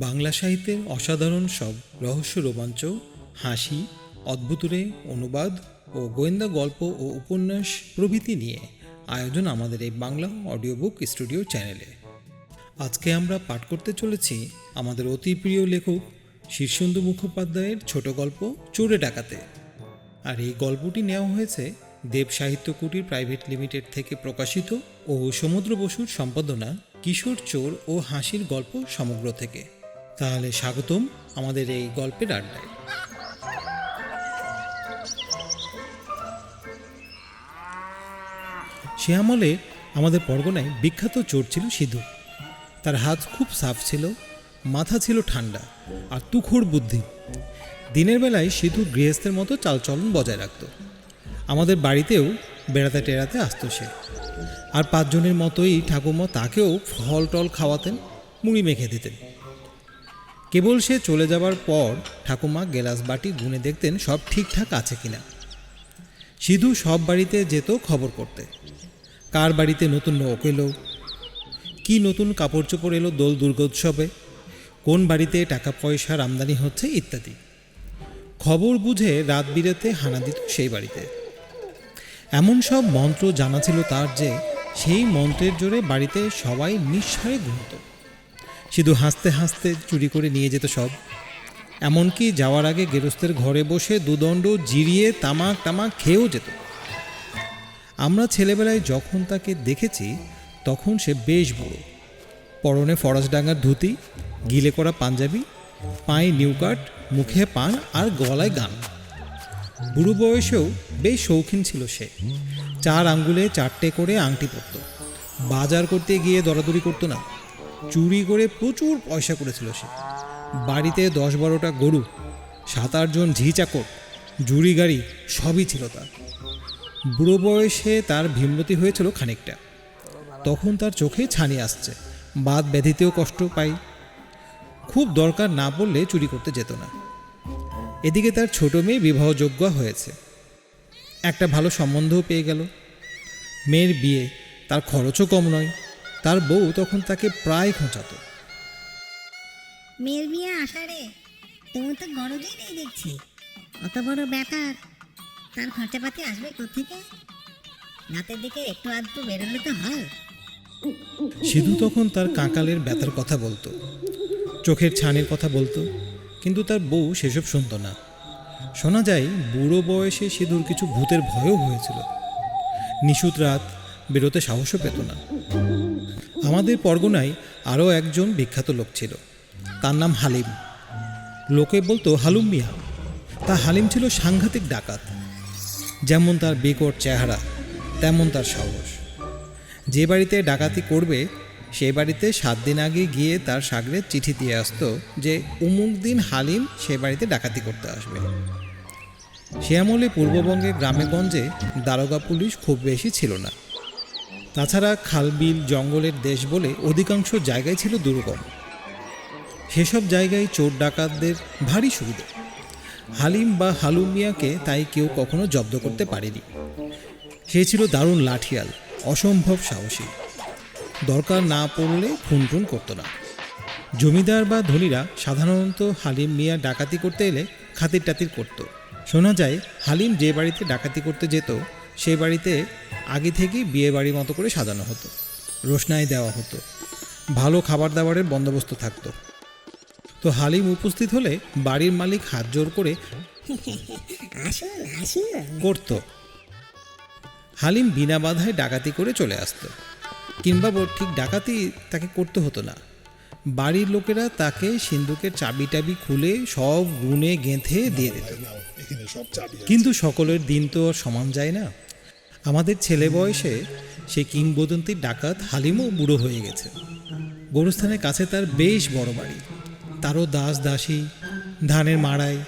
বাংলা সাহিত্যের অসাধারণ সব রহস্য রোমাঞ্চ, হাসি অদ্ভুতরে অনুবাদ ও গোয়েন্দা গল্প ও উপন্যাস প্রভৃতি নিয়ে আয়োজন আমাদের এই বাংলা অডিও বুক স্টুডিও চ্যানেলে। আজকে আমরা পাঠ করতে চলেছি আমাদের অতি প্রিয় লেখক শীর্ষেন্দু মুখোপাধ্যায়ের ছোট গল্প চোরে ডাকাতে। আর এই গল্পটি নেওয়া হয়েছে দেব সাহিত্য কুটির প্রাইভেট লিমিটেড থেকে প্রকাশিত ও সমুদ্র বসুর সম্পাদনা কিশোর চোর ও হাসির গল্প সমগ্র থেকে। তাহলে স্বাগতম আমাদের এই গল্পের আড্ডায়। সে আমলে আমাদের পরগনায় বিখ্যাত চোর ছিল সিধু তার হাত খুব সাফ ছিল, মাথা ছিল ঠান্ডা আর তুখোড় বুদ্ধি। দিনের বেলায় সিধু গৃহস্থের মতো চালচলন বজায় রাখত। আমাদের বাড়িতেও বেড়াতে টেরাতে আসতো সে। আর পাঁচজনের মতোই ঠাকুমা তাকেও ফল টল খাওয়াতেন, মুড়ি মেখে দিতেন। কেবল সে চলে যাবার পর ঠাকুমা গেলাস বাটি গুনে দেখতেন সব ঠিকঠাক আছে কিনা। সিধু সব বাড়িতে যেত খবর করতে। কার বাড়িতে নতুন নৌক এলো? কি নতুন কাপড় চোপড় এলো দোল দুর্গোৎসবে? কোন বাড়িতে টাকা পয়সার আমদানি হচ্ছে ইত্যাদি। খবর বুঝে রাত বিরেতে হানা দিত সেই বাড়িতে। এমন সব মন্ত্র জানা ছিল তার যে, সেই মন্ত্রের জোরে বাড়িতে সবাই নিঃসারে ঘুমত। শুধু হাসতে হাসতে চুরি করে নিয়ে যেত সব। এমনকি যাওয়ার আগে গেরস্তের ঘরে বসে দুদণ্ড জিরিয়ে তামাক টামাক খেয়েও যেত। আমরা ছেলেবেলায় যখন তাকে দেখেছি, তখন সে বেশ বুড়ো। পরনে ফরাসডাঙ্গার ধুতি, গিলে করা পাঞ্জাবি, পায়ে নিউকাট মুখে পান আর গলায় গান। বুড়ো বয়সেও বেশ শৌখিন ছিল সে। চার আঙ্গুলে চারটে করে আংটি পরত। বাজার করতে গিয়ে দরাদরি করতো না। চুরি করে প্রচুর পয়সা করেছিল সে। বাড়িতে দশ বারোটা গরু, সাত আটজন ঝি চাকর, জুড়ি গাড়ি, সবই ছিল তার। বুড়ো বয়সে তার ভীমরতি হয়েছিল খানিকটা। তখন তার চোখে ছানি আসছে বাদ ব্যাধিতেও কষ্ট পাই খুব দরকার না পড়লে চুরি করতে যেত না। এদিকে তার ছোট মেয়ে বিবাহযোগ্য হয়েছে। একটা ভালো সম্বন্ধও পেয়ে গেল। মেয়ের বিয়ে, তার খরচও কম নয়। তার বউ তখন তাকে প্রায় খোঁচাতো। মেয়ের বিয়ে আষাঢ়ে তোমার তো গরজই নেই দেখছি। অত বড় ব্যাপার তার খরচাপাতি আসবে কোথেকে রাতের দিকে একটু আধটু বেরোলে তো হয়। সিধু তখন তার কাঁকালের ব্যথার কথা বলতো চোখের ছানির কথা বলতো কিন্তু তার বউ সেসব শুনতো না। শোনা যায় বুড়ো বয়সে সিধুর কিছু ভূতের ভয়ও হয়েছিল। নিশুত রাত বেরোতে সাহসও পেত না। আমাদের পরগনায় আরও একজন বিখ্যাত লোক ছিল। তার নাম হালিম। লোকে বলতো হালুম মিয়া। তা হালিম ছিল সাংঘাতিক ডাকাত। যেমন তার বেকট চেহারা, তেমন তার সাহস। যে বাড়িতে ডাকাতি করবে সেই বাড়িতে সাত দিন আগে গিয়ে তার সাগরে চিঠি দিয়ে আসতো যে অমুক দিন হালিম সে বাড়িতে ডাকাতি করতে আসবে। সে আমলে পূর্ববঙ্গে গ্রামেগঞ্জে দারোগা পুলিশ খুব বেশি ছিল না। তাছাড়া খালবিল জঙ্গলের দেশ বলে অধিকাংশ জায়গায় ছিল দুর্গম। সেসব জায়গায় চোর ডাকাতদের ভারী সুবিধা। হালিম বা হালুম মিয়াকে তাই কেউ কখনো জব্দ করতে পারেনি। সে ছিল দারুণ লাঠিয়াল, অসম্ভব সাহসী। দরকার না পড়লে খুন টুন করতো না। জমিদার বা ধনীরা সাধারণত হালিম মিয়া ডাকাতি করতে এলে খাতির টাতির করতো। শোনা যায়, হালিম যে বাড়িতে ডাকাতি করতে যেত, সে বাড়িতে আগে থেকেই বিয়ে বাড়ির মতো করে সাজানো হতো। রোশনাই দেওয়া হতো। ভালো খাবার দাবারের বন্দোবস্ত থাকতো। তো হালিম উপস্থিত হলে বাড়ির মালিক হাত জোর করে করত। হালিম বিনা বাধায় ডাকাতি করে চলে আসতো। কিংবা ঠিক ডাকাতি তাকে করতে হতো না। বাড়ির লোকেরা তাকে সিন্ধুকের চাবি টাবি খুলে সব গুনে গেঁথে দিয়ে দিত। সব কিন্তু সকলের দিন তো আর সমান যায় না। আমাদের ছেলে বয়সে সেই কিংবদন্তির ডাকাত হালিমও বুড়ো হয়ে গেছে। গরুস্থানের কাছে তার বেশ বড় বাড়ি। তারও দাস দাসী, ধানের মাড়াই,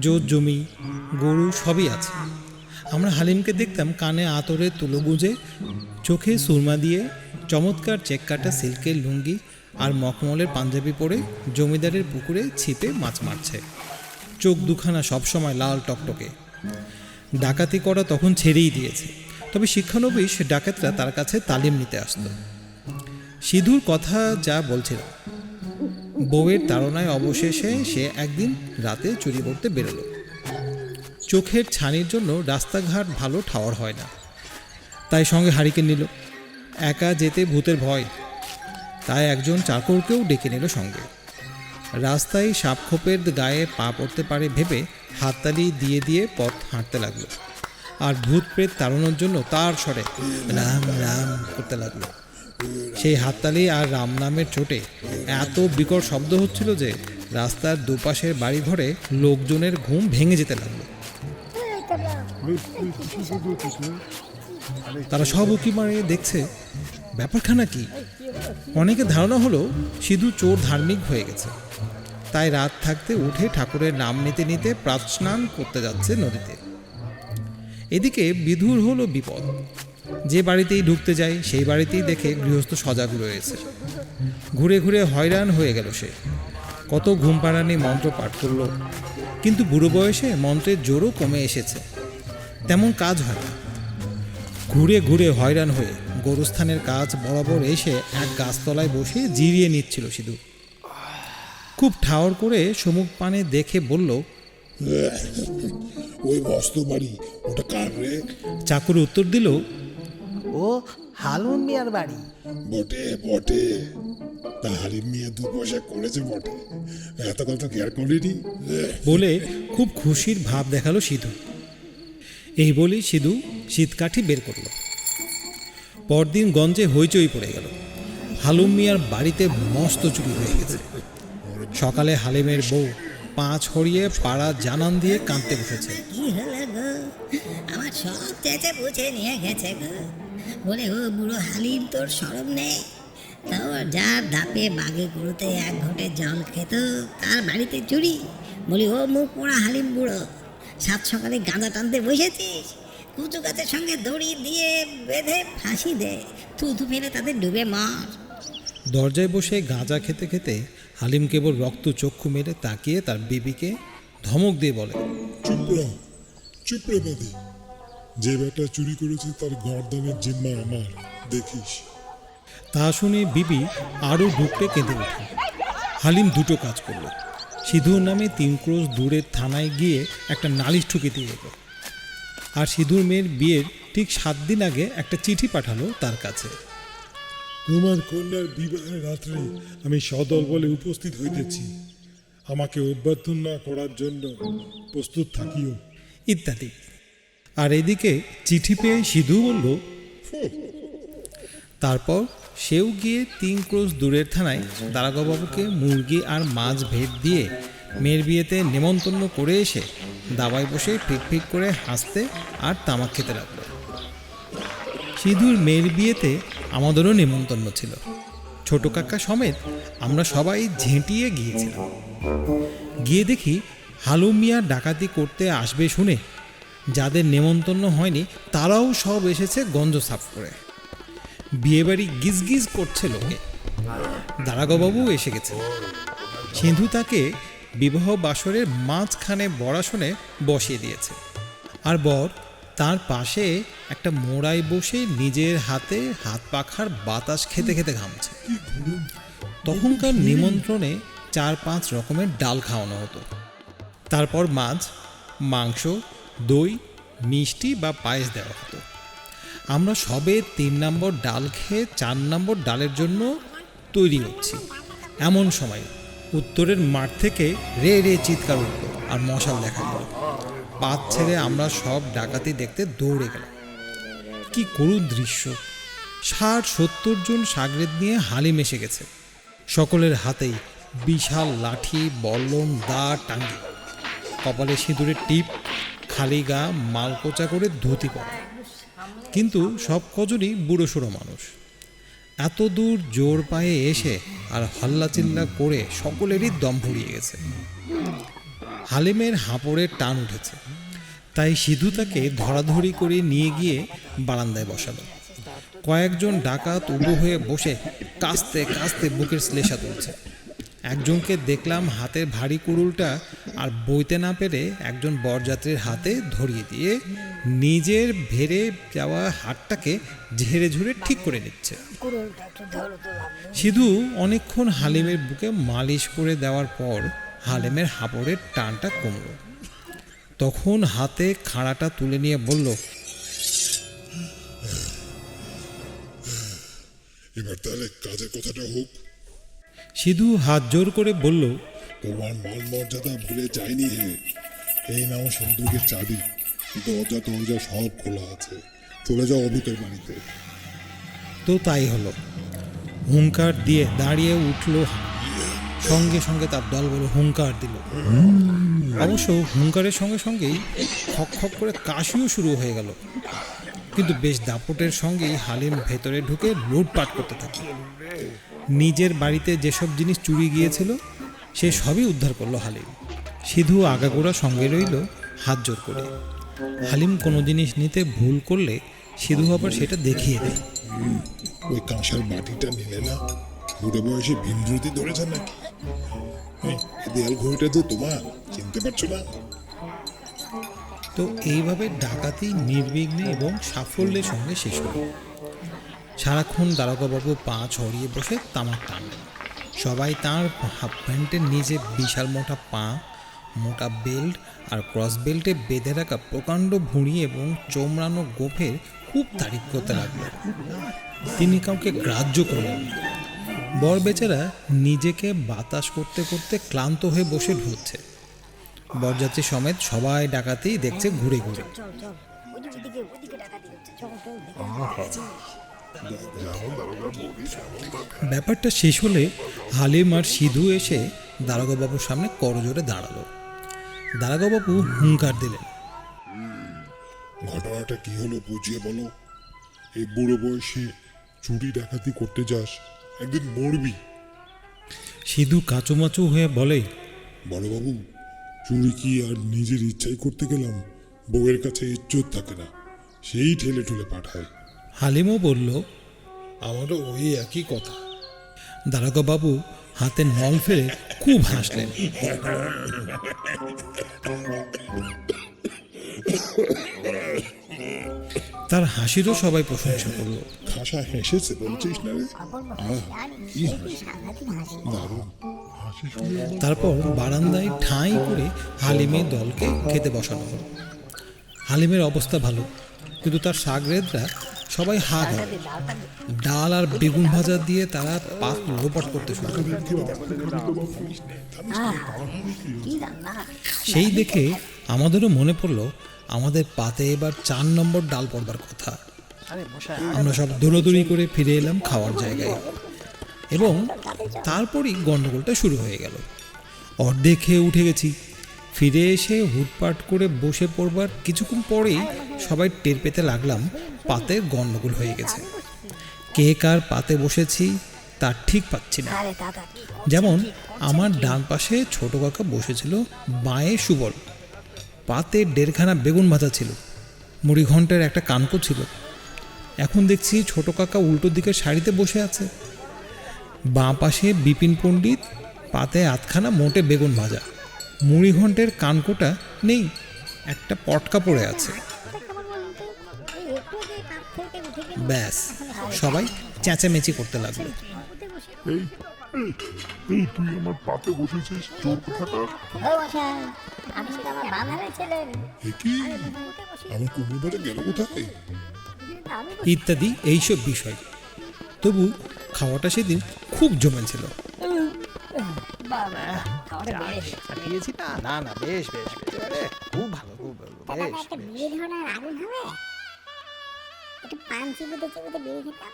জোর জমি, গরু সবই আছে। আমরা হালিমকে দেখতাম কানে আতরে তুলো গুঁজে, চোখে সুরমা দিয়ে চমৎকার চেক কাটা সিল্কের লুঙ্গি আর মখমলের পাঞ্জাবি পরে জমিদারের পুকুরে ছিপে মাছ মারছে। চোখ দুখানা সবসময় লাল টকটকে। ডাকাতি করা তখন ছেড়েই দিয়েছে। তবে শিক্ষানবিশ ডাকাতরা তার কাছে তালিম নিতে আসতো। সিধুর কথা যা বলছিল, বউয়ের তাড়নায় অবশেষে সে একদিন রাতে চুরি করতে বেরোলো। চোখের ছানির জন্য রাস্তাঘাট ভালো ঠাওয়ার হয় না। তাই সঙ্গে হারিকে নিল। একা যেতে ভূতের ভয়। তাই একজন চাকরকেও ডেকে নিল সঙ্গে। রাস্তায় সাপখোপের গায়ে পা পড়তে পারে ভেবে হাততালি দিয়ে দিয়ে পথ হাঁটতে লাগল। আর ভূত প্রেত তাড়ানোর জন্য তার স্বরে রাম রাম করতে লাগল। সেই হাততালি আর রাম নামের চোটে এত বিকট শব্দ হচ্ছিল যে রাস্তার দুপাশের বাড়িঘরে লোকজনের ঘুম ভেঙে যেতে লাগল। তারা সব উকি মারে দেখছে ব্যাপারখানা কি? অনেকে ধারণা হলো, সিধু চোর ধার্মিক হয়ে গেছে। তাই রাত থাকতে উঠে ঠাকুরের নাম নিতে নিতে প্রাত স্নান করতে যাচ্ছে নদীতে। এদিকে বিধুর হলো বিপদ। যে বাড়িতেই ঢুকতে যায়, সেই বাড়িতেই দেখে গৃহস্থ সজাগ রয়েছে। ঘুরে ঘুরে হয়রান হয়ে গেল সে। কত ঘুম পাড়ানি মন্ত্র পাঠ করল। কিন্তু বুড়ো বয়সে মন্ত্রের জোরও কমে এসেছে। তেমন কাজ হয় না। ঘুরে ঘুরে হয়রান হয়ে গোরস্থানের কাজ বরাবর এসে এক গাছতলায় বসে জিরিয়ে নিচ্ছিল সিধু খুব ঠাওর করে সমুখ পানে দেখে বলল ওই বস্তু বাড়ি ওটা কার রে? চাকুর উত্তর দিল ও হালুন মিয়ার বাড়ি। বটে বটে। তা হারিম মিয়া দু পয়সা করেছে বটে। এত কথা কেয়ার করিনি। বলে খুব খুশির ভাব দেখাল সিধু এই বলেই সিধু শীতকাঠি বের করল। পরদিন গঞ্জে হইচই পড়ে গেল। হালুম মিয়ার বাড়িতে মস্ত চুরি হয়ে গেছে। সকালে হালিমের বউ পাঁচ হরিয়ে পাড়া জানান দিয়ে কাঁদতে বসেছে। আমার সব চেঁচে বুঝে নিয়ে গেছে গো। বলে, ও বুড়ো হালিম, তোর সরম নেই? তাও যার ধাপে বাগে গুঁড়োতে এক ঘটে জল খেত, তার বাড়িতে চুরি? বলি, ও মুখ পোড়া হালিম বুড়ো, সাত সকালে গাঁদা টানতে বসেছিস? কুচু গাছের সঙ্গে দড়ি দিয়ে বেঁধে ফাঁসি দে। থুতু ফেলে তাদের ডুবে মার। দরজায় বসে গাঁজা খেতে খেতে হালিম কেবল রক্ত চক্ষু মেরে তাকিয়ে তার বিবিকে ধমক দিয়ে বলে চুপ রা চুপ যে বেটা চুরি করেছে তার গর্দানের জিম্মা আমার দেখিস। তা শুনে বিবি আরও ঢুকতে কেঁদে ওঠে। হালিম দুটো কাজ করল। সিধুর নামে তিন ক্রোশ দূরের থানায় গিয়ে একটা নালিশ ঠুকে দিয়ে এলো। আর সিধুর মেয়ের বিয়ের ঠিক সাত দিন আগে একটা চিঠি পাঠালো তার কাছে। তোমার কন্যার বিবাহের রাত্রে আমি সদল বলে উপস্থিত হইতেছি। আমাকে অভ্যর্থনা করার জন্য প্রস্তুত থাকিও। ইত্যাদি। আর এদিকে চিঠি পেয়ে সিধু বলল তারপর সেও গিয়ে তিন ক্রোশ দূরের থানায় দারাগাবাবুকে মুরগি আর মাছ ভেট দিয়ে মেয়ের বিয়েতে নেমন্তন্ন করে এসে দাবায় বসে ফিক ফিক করে হাসতে আর তামাক খেতে লাগল। সিধুর মেয়ের বিয়েতে আমাদেরও নেমন্তন্ন ছিল। ছোট কাকা সমেত আমরা সবাই ঝেঁটিয়ে গিয়েছিলাম। গিয়ে দেখি হালু মিয়া ডাকাতি করতে আসবে শুনে যাদের নেমন্তন্ন হয়নি তারাও সব এসেছে গঞ্জ সাফ করে। বিয়েবাড়ি গিজ করছে লোকে। দারাগবাবু এসে গেছে সিন্ধু তাকে বিবাহ বাসরের মাঝখানে বড়াসনে বসিয়ে দিয়েছে। আর বর তার পাশে একটা মোড়ায় বসে নিজের হাতে হাত পাখার বাতাস খেতে খেতে ঘামছে। তখনকার নিমন্ত্রণে চার পাঁচ রকমের ডাল খাওয়ানো হতো। তারপর মাছ, মাংস, দই, মিষ্টি বা পায়েস দেওয়া হতো। আমরা সবে তিন নম্বর ডাল খেয়ে চার নম্বর ডালের জন্য তৈরি হচ্ছি। এমন সময় উত্তরের মাঠ থেকে রে রে চিৎকার উঠল আর মশাল দেখা গেল পাত ছেড়ে আমরা সব ডাকাতি দেখতে দৌড়ে গেলাম। কি করুণ দৃশ্য। ষাট সত্তর জন সাগরেদ নিয়ে হালিম এসে গেছে। সকলের হাতেই বিশাল লাঠি, বল্লম দা টাঙ্গি। কপালে সিঁদুরের টিপ, খালি গা মালকোচা করে ধুতি পরা। কিন্তু সব কজনই বুড়ো সুড়ো মানুষ। এত দূর জোর পায়ে এসে আর হাল্লা চিল্লা করে সকলেরই দম ভরিয়ে গেছে। হালিমের হাঁপড়ের টান উঠেছে। তাই সিধু তাকে ধরাধরি করে নিয়ে গিয়ে বারান্দায় বসালো। কয়েকজন ডাকাত উবু হয়ে বসে কাস্তে কাস্তে বুকের শ্লেষা তুলছে। একজনকে দেখলাম হাতের ভারী কুড়ুলটা আর বইতে না পেরে একজন বরযাত্রীর হাতে ধরিয়ে দিয়ে নিজের ভেড়ে যাওয়া হাটটাকে ঝেড়ে ঝুড়ে ঠিক করে নিচ্ছে। সিধু অনেকক্ষণ হালিমের বুকে মালিশ করে দেওয়ার পর হালিমের হাবড়ের টানটা কমল। তখন হাতে খাড়াটা তুলে নিয়ে বলল, এবার তাহলে কাজের কথাটা হোক। সিধু হাত জোর করে বলল তোমার মান মর্যাদা ভুলে যায়নি হে। এই নাও সিন্ধুকের চাবি। দরজা দরজা সব খোলা আছে। চলে যাও অভিতের বাড়িতে। তো তাই হলো। হুঙ্কার দিয়ে দাঁড়িয়ে উঠল। সঙ্গে সঙ্গে তার দলবল হুঙ্কার দিল। অবশ্য হুঙ্কারের সঙ্গে সঙ্গেই খক খক করে কাশিও শুরু হয়ে গেল। কিন্তু বেশ দাপটের সঙ্গেই হালিম ভেতরে ঢুকে লুটপাট করতে থাকে। নিজের বাড়িতে যেসব জিনিস চুরি গিয়েছিল সে সবই উদ্ধার করল হালিম। সিধু আগাগোড়া সঙ্গে রইল হাত জোর করে। হালিম কোনো জিনিস নিতে ভুল করলে সিধু আবার সেটা দেখিয়ে দেয়। ওই কাঁসার বাটিটা নিলে না বুড়ো বয়সে ভিনদ্রুতি ধরেছে নাকি? দেয়াল ঘড়িটা তো তোমার চিনতে পারছ না? তো এইভাবে ডাকাতি নির্বিঘ্নে এবং সাফল্যের সঙ্গে শেষ হলো। সারাক্ষণ দারোগাবাবু পা ছড়িয়ে বসে তামাক টানলেন। সবাই তার হাফ প্যান্টের নিচে বিশাল মোটা পা মোটা বেল্ট আর ক্রস বেল্টে বেঁধে রাখা প্রকাণ্ড ভুঁড়ি এবং চোমড়ানো গোফের খুব তারিফ করতে লাগল। তিনি কাউকে গ্রাহ্য করলেন বর বেচারা নিজেকে বাতাস করতে করতে ক্লান্ত হয়ে বসে ঢুকছে। বরযাত্রী সমেত সবাই ডাকাতেই দেখছে ঘুরে ঘুরে। ব্যাপারটা শেষ হলে হালিম আর সিধু এসে দারোগাবাবুর সামনে করজোরে দাঁড়াল। দারোগাবাবু হুঙ্কার দিলেন। ঘটনাটা কি হলো বুঝিয়ে বলো। এই বুড়ো বয়সে চুরি ডাকাতি করতে যাস একদিন মরবি। সিধু কাঁচুমাচু হয়ে বলে বড়বাবু চুরি কি আর নিজের ইচ্ছাই করতে গেলাম? বউয়ের কাছে ইজ্জত থাকে না সেই ঠেলে ঠুলে পাঠায়। হালিমও বলল আমারও ওই একই কথা। দারোগাবাবু হাতে নল ফেলে খুব হাসলেন। তার হাসিরও সবাই প্রশংসা করল। খাসা হেসেছে বলছিস না তারপর বারান্দায় ঠাঁই করে হালিমের দলকে খেতে বসানো হলো। হালিমের অবস্থা ভালো কিন্তু তার সাগরেদরা সবাই হা ধরে ডাল আর বেগুন ভাজা দিয়ে তারা পাক লোপাট করতে শুরু সেই দেখে আমাদেরও মনে পড়ল, আমাদের পাতে এবার চার নম্বর ডাল পড়বার কথা। আমরা সব দৌড়াদৌড়ি করে ফিরে এলাম খাওয়ার জায়গায়। এবং তারপরই গন্ডগোলটা শুরু হয়ে গেল। অর্ধেক খেয়ে উঠে গেছি। ফিরে এসে হুটপাট করে বসে পড়বার কিছুক্ষণ পরেই সবাই টের পেতে লাগলাম পাতে গণ্ডগোল হয়ে গেছে। কে কার পাতে বসেছি তার ঠিক পাচ্ছি না। যেমন আমার ডান পাশে ছোট কাকা বসেছিল বাঁয়ে সুবল। পাতে দেড়খানা বেগুন ভাজা ছিল মুড়ি ঘণ্টার একটা কানকো ছিল। এখন দেখছি ছোট কাকা উল্টো দিকের শাড়িতে বসে আছে। বাঁ পাশে বিপিন পণ্ডিত পাতে আধখানা মোটে বেগুন ভাজা। মুড়ি ঘন্টের কানকোটা নেই একটা পটকা পড়ে আছে। ব্যাস সবাই চেঁচামেচি করতে লাগল। এই তুই আমার পাতে বসেছিস চোর কোথাকার কি? আমার কুমড়ো গেল কোথায়? ইত্যাদি এইসব বিষয়। তবু খাওয়াটা সেদিন খুব জমেছিল। বেশ। দিয়েছি না না না বেশ বেশ বেশ আরে, খুব ভালো খুব ভালো বেশ বিড়ি ধরানোর আগুন হবে? একটু পান চিবুতে চিবুতে বিড়ি খেতাম।